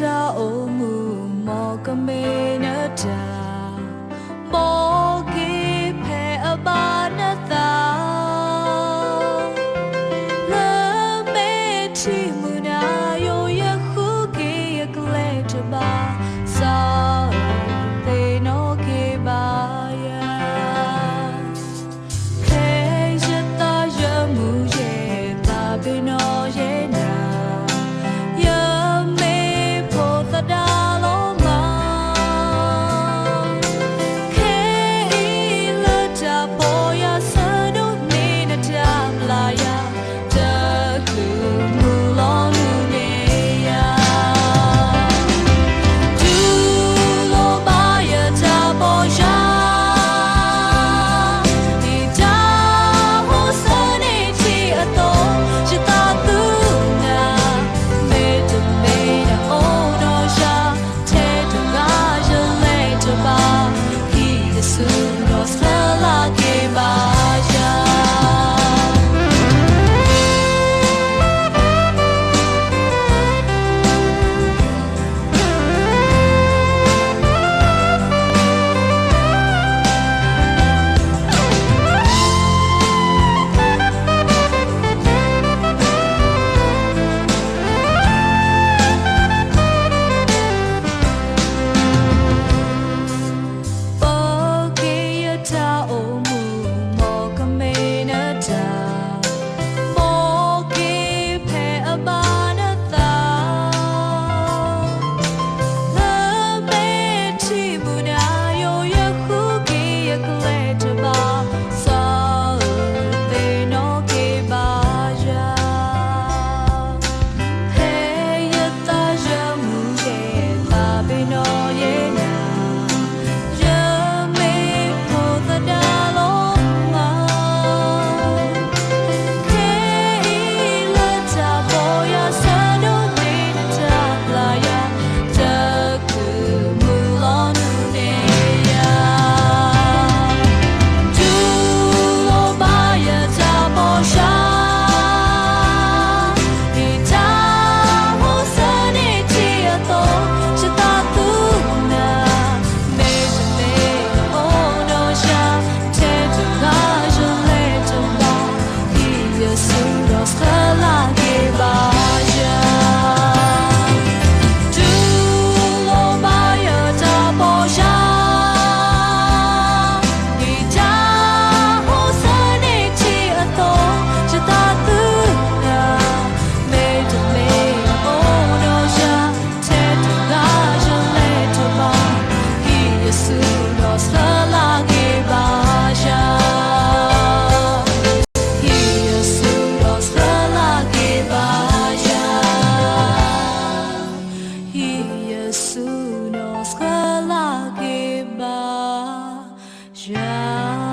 cha o mu mo ka me na ta mo ki pe a ba na ta la me ti mu now.